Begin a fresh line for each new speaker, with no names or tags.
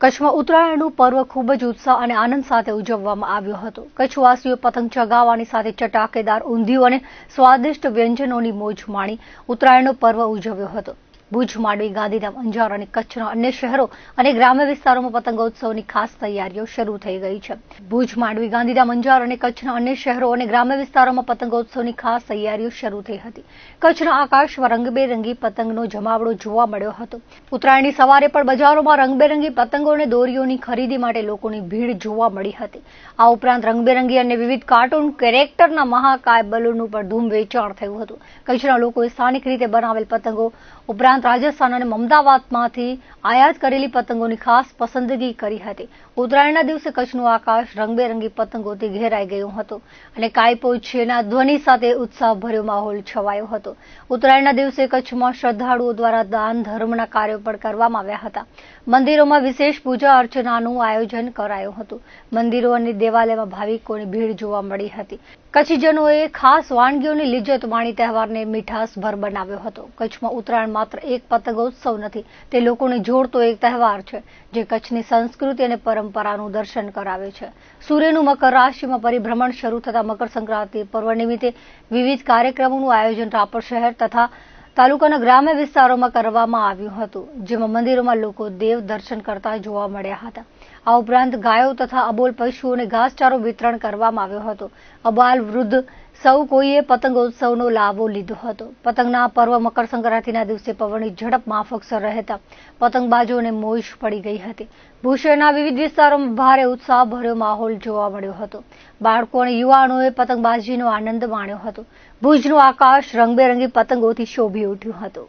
કચ્છમાં ઉત્તરાયણનું પર્વ ખૂબ જ ઉત્સાહ અને આનંદ સાથે ઉજવવામાં આવ્યો હતો. કચ્છવાસીઓ પતંગ ચગાવવાની સાથે ચટાકેદાર ઊંધિયું અને સ્વાદિષ્ટ વ્યંજનોની મોજ માણી ઉત્તરાયણનો પર્વ ઉજવ્યો હતો. ભુજ, માંડવી, ગાંધીધામ, અંજાર અને કચ્છના અન્ય શહેરો અને ગ્રામ્ય વિસ્તારોમાં પતંગોત્સવની ખાસ તૈયારીઓ શરૂ થઈ ગઈ છે. ભુજ, માંડવી, ગાંધીધામ, અંજાર અને કચ્છના અન્ય શહેરો અને ગ્રામ્ય વિસ્તારોમાં પતંગોત્સવની ખાસ તૈયારીઓ શરૂ થઈ હતી. કચ્છના આકાશમાં રંગબેરંગી પતંગનો જમાવડો જોવા મળ્યો હતો. ઉત્તરાયણની સવારે પણ બજારોમાં રંગબેરંગી પતંગો અને દોરીઓની ખરીદી માટે લોકોની ભીડ જોવા મળી હતી. આ ઉપરાંત રંગબેરંગી અને વિવિધ કાર્ટૂન કેરેક્ટરના મહાકાય બલૂનનું પણ ધૂમ વેચાણ થયું હતું. કચ્છના લોકોએ સ્થાનિક રીતે બનાવેલ પતંગો ઉપરાંત રાજસ્થાન અને અમદાવાદમાંથી આયાત કરેલી પતંગોની ખાસ પસંદગી કરી હતી. ઉત્તરાયણના દિવસે કચ્છનું આકાશ રંગબેરંગી પતંગોથી ઘેરાઈ ગયું હતું અને કાયપો છેના ધ્વનિ સાથે ઉત્સાહભર્યો માહોલ છવાયો હતો. ઉત્તરાયણના દિવસે કચ્છમાં શ્રદ્ધાળુઓ દ્વારા દાન ધર્મના કાર્યો પણ કરવામાં આવ્યા હતા. મંદિરોમાં વિશેષ પૂજા અર્ચનાનું આયોજન કરાયું હતું. મંદિરો અને દેવાલયમાં ભાવિકોની ભીડ જોવા મળી હતી. કચ્છીજનોએ ખાસ વાનગીઓની લિજ્જત માણી તહેવારને મીઠાસભર બનાવ્યો હતો. કચ્છમાં ઉત્તરાયણ માત્ર એક પતંગોત્સવ નથી. તે લોકોને જોડતો એક તહેવાર છે, જે કચ્છની સંસ્કૃતિ અને પરંપરાનું દર્શન કરાવે છે. સૂર્યનું મકર રાશિમાં પરિભ્રમણ શરૂ થતા મકર સંક્રાંતિ પર્વ નિમિત્તે વિવિધ કાર્યક્રમોનું આયોજન રાપર શહેર તથા તાલુકાના ગ્રામ્ય વિસ્તારોમાં કરવામાં આવ્યું હતું, જેમાં મંદિરોમાં લોકો દેવ દર્શન કરતા જોવા મળ્યા હતા. આ ઉપરાંત ગાયો તથા અબોલ પશુઓને ઘાસચારો વિતરણ કરવામાં આવ્યો હતો. અબાલ વૃદ્ધ સૌ કોઈએ પતંગોત્સવનો લાભો લીધો હતો. પતંગના પર્વ મકર સંક્રાંતિના દિવસે પવનની ઝડપ માફકસર રહેતા પતંગબાજોને મોજ પડી ગઈ હતી. ભૂષણના વિવિધ વિસ્તારોમાં ભારે ઉત્સાહભર્યો માહોલ જોવા મળ્યો હતો. બાળકો અને યુવાનોએ પતંગબાજીનો આનંદ માણ્યો હતો. ભુજનું આકાશ રંગબેરંગી પતંગોથી શોભી ઉઠ્યું હતું.